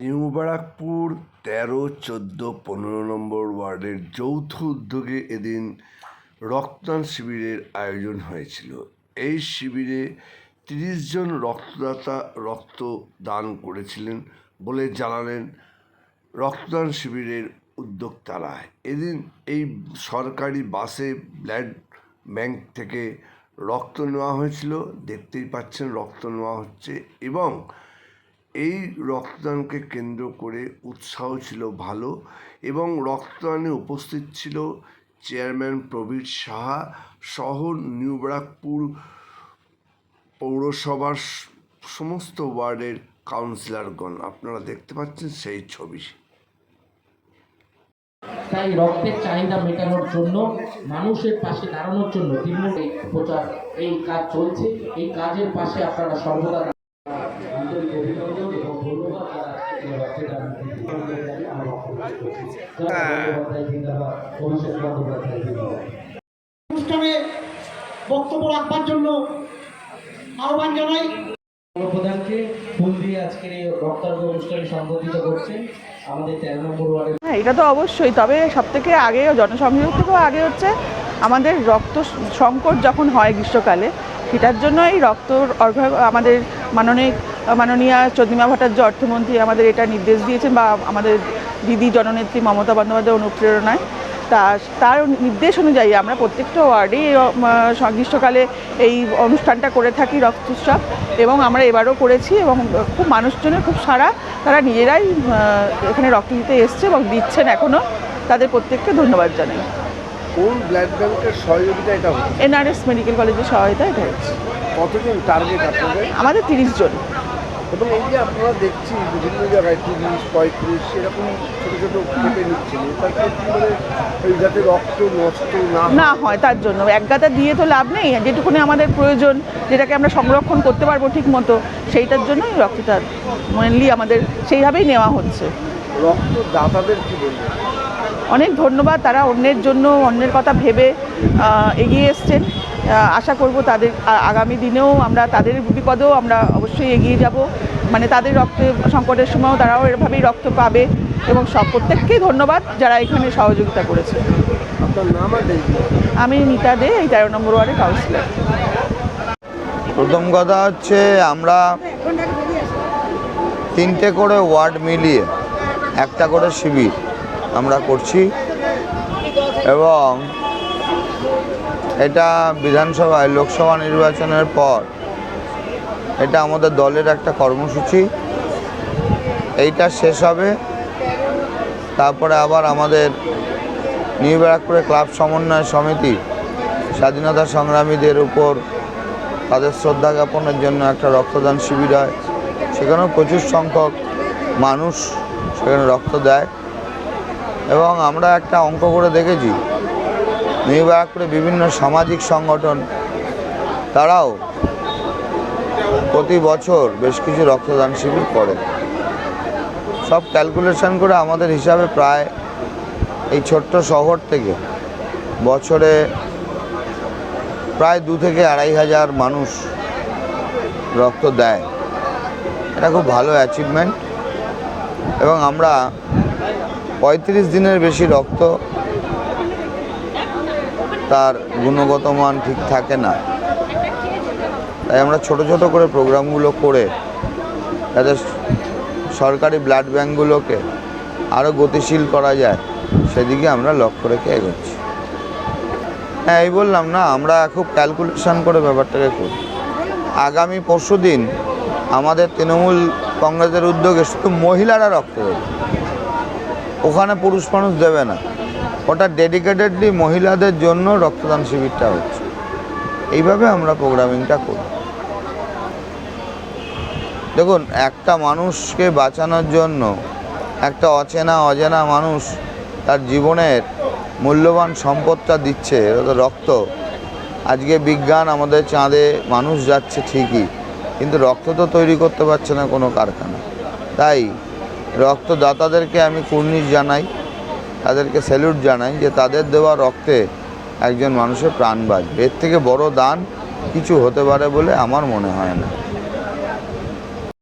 New Barrackpore, তেরো, চোদ্দ, পনেরো নম্বর ওয়ার্ডের যৌথ উদ্যোগে এদিন রক্তদান শিবিরের আয়োজন হয়েছিল। এই শিবিরে তিরিশ জন রক্তদাতা রক্ত দান করেছিলেন বলে জানালেন রক্তদান শিবিরের উদ্যোক্তারা। এদিন এই সরকারি বাসে ব্লাড ব্যাংক থেকে রক্ত নেওয়া হয়েছিল। দেখতেই পাচ্ছেন রক্ত নেওয়া হচ্ছে এবং এই রক্তদানকে কেন্দ্র করে উৎসাহ ছিল ভালো এবং রক্তদানে উপস্থিত ছিল চেয়ারম্যান প্রবীর সাহা, সহ নিউ ব্যারাকপুর পৌরসভার সমস্ত ওয়ার্ডের কাউন্সিলরগণ। আপনারা দেখতে পাচ্ছেন সেই ছবি। তাই রক্তের চাহিদা মেটানোর জন্য, মানুষের পাশে দাঁড়ানোর জন্য তৃণমূল প্রচার এই কাজ চলছে। এই কাজের পাশে আপনারা সর্বদা অনুষ্ঠানে বক্তব্য রাখবার জন্য আহ্বান জানাই। প্রধানকে ফুল দিয়ে আজকের এই অনুষ্ঠানে সম্বোধিত করছেন আমাদের তেরো নম্বর ওয়ার্ডের হ্যাঁ এটা তো অবশ্যই তবে সব থেকে আগে জনসংযোগ থেকেও আগে হচ্ছে আমাদের রক্ত সংকট যখন হয় গ্রীষ্মকালে সেটার জন্য এই রক্ত আমাদের মাননীয় মাননীয়া চন্দ্রিমা ভট্টাচার্য অর্থমন্ত্রী আমাদের এটা নির্দেশ দিয়েছেন বা আমাদের দিদি জননেত্রী মমতা বন্দ্যোপাধ্যায় অনুপ্রেরণায়। তা তার নির্দেশ অনুযায়ী আমরা প্রত্যেকটা ওয়ার্ডেই এই, গ্রীষ্মকালে এই অনুষ্ঠানটা করে থাকি রক্তোৎসব এবং আমরা এবারও করেছি এবং খুব মানুষজনের খুব সারা তারা নিজেরাই এখানে রক্ত দিতে এসছে এবং দিচ্ছেন এখনও তাদের প্রত্যেককে ধন্যবাদ জানাই। কোন ব্লাড ব্যাংকের সহযোগিতা এটা এনআরএস মেডিকেল কলেজের সহায়তা এটা হচ্ছে। কতজন টার্গেট আপনাদের? আমাদের তিরিশ জন। এবং এই যে আপনারা দেখছি বিভিন্ন জায়গায় তিরিশ পঁয়ত্রিশ এরকম ছোটো ছোটো কেটে নিচ্ছেন তারপরে কি করে ওই যাতে রক্ত নষ্ট না। না হয় তার জন্য। এক গাদা দিয়ে তো লাভ নেই যেটুকুনি আমাদের প্রয়োজন যেটাকে আমরা সংরক্ষণ করতে পারব ঠিক মতো সেইটার জন্যই রক্তটা মেনলি আমাদের সেইভাবেই নেওয়া হচ্ছে। রক্ত দাতাদের কি বলবেন অনেক ধন্যবাদ তারা অন্যের জন্য অন্যের কথা ভেবে এগিয়ে এসছেন। আশা করব তাদের আগামী দিনেও আমরা তাদের বিপদেও আমরা অবশ্যই এগিয়ে যাব। মানে তাদের রক্ত সংকটের সময়ও তারাও এভাবেই রক্ত পাবে এবং সব প্রত্যেককেই ধন্যবাদ যারা এখানে সহযোগিতা করেছে। আমি নিতা দে এই তেরো নম্বর ওয়ার্ডের কাউন্সিলর। প্রথম কথা হচ্ছে আমরা তিনটে করে ওয়ার্ড মিলিয়ে একটা করে শিবির আমরা করছি এবং এটা বিধানসভায় লোকসভা নির্বাচনের পর এটা আমাদের দলের একটা কর্মসূচি। এইটা শেষ হবে। তারপরে আবার আমাদের নিউ ব্যারাকপুরে ক্লাব সমন্বয় সমিতি স্বাধীনতা সংগ্রামীদের উপর তাদের শ্রদ্ধা জ্ঞাপনের জন্য একটা রক্তদান শিবির হয়। সেখানেও প্রচুর সংখ্যক মানুষ সেখানে রক্ত দেয়। এবং আমরা একটা অঙ্ক করে দেখেছি নিউ ব্যারাকপুরে বিভিন্ন সামাজিক সংগঠন, তারাও প্রতি বছর বেশ কিছু রক্তদান শিবির করে। সব ক্যালকুলেশন করে আমাদের হিসাবে প্রায় এই ছোট্ট শহর থেকে বছরে প্রায় দু থেকে আড়াই হাজার মানুষ রক্ত দেয়। এটা খুব ভালো অ্যাচিভমেন্ট এবং আমরা পঁয়ত্রিশ দিনের বেশি রক্ত তার গুণগত মান ঠিক থাকে না। তাই আমরা ছোট ছোট করে প্রোগ্রামগুলো করে যাতে সরকারি ব্লাড ব্যাঙ্কগুলোকে আরও গতিশীল করা যায়, সেদিকে আমরা লক্ষ্য রেখে এগোচ্ছি। হ্যাঁ এই বললাম না, আমরা খুব ক্যালকুলেশন করে ব্যাপারটাকে করি। আগামী পরশু দিন আমাদের তৃণমূল কংগ্রেসের উদ্যোগে শুধু মহিলারা রক্ত দেবে, ওখানে পুরুষ মানুষ দেবে না। ওটা ডেডিকেটেডলি মহিলাদের জন্য রক্তদান শিবিরটা হচ্ছে। এইভাবে আমরা প্রোগ্রামিংটা করি। দেখুন, একটা মানুষকে বাঁচানোর জন্য একটা অচেনা, অজানা মানুষ তার জীবনের মূল্যবান সম্পদটা দিচ্ছে রক্ত। আজকে বিজ্ঞান আমাদের চাঁদে মানুষ যাচ্ছে ঠিকই, কিন্তু রক্ত তো তৈরি করতে পারছে না কোনো কারখানা তাই রক্তদাতাদেরকে আমি কুর্নিশ জানাই তাদেরকে স্যালুট জানাই যে তাদের দেওয়া রক্তে একজন মানুষের প্রাণ বাঁচবে। এর থেকে বড় দান কিছু হতে পারে বলে আমার মনে হয় না।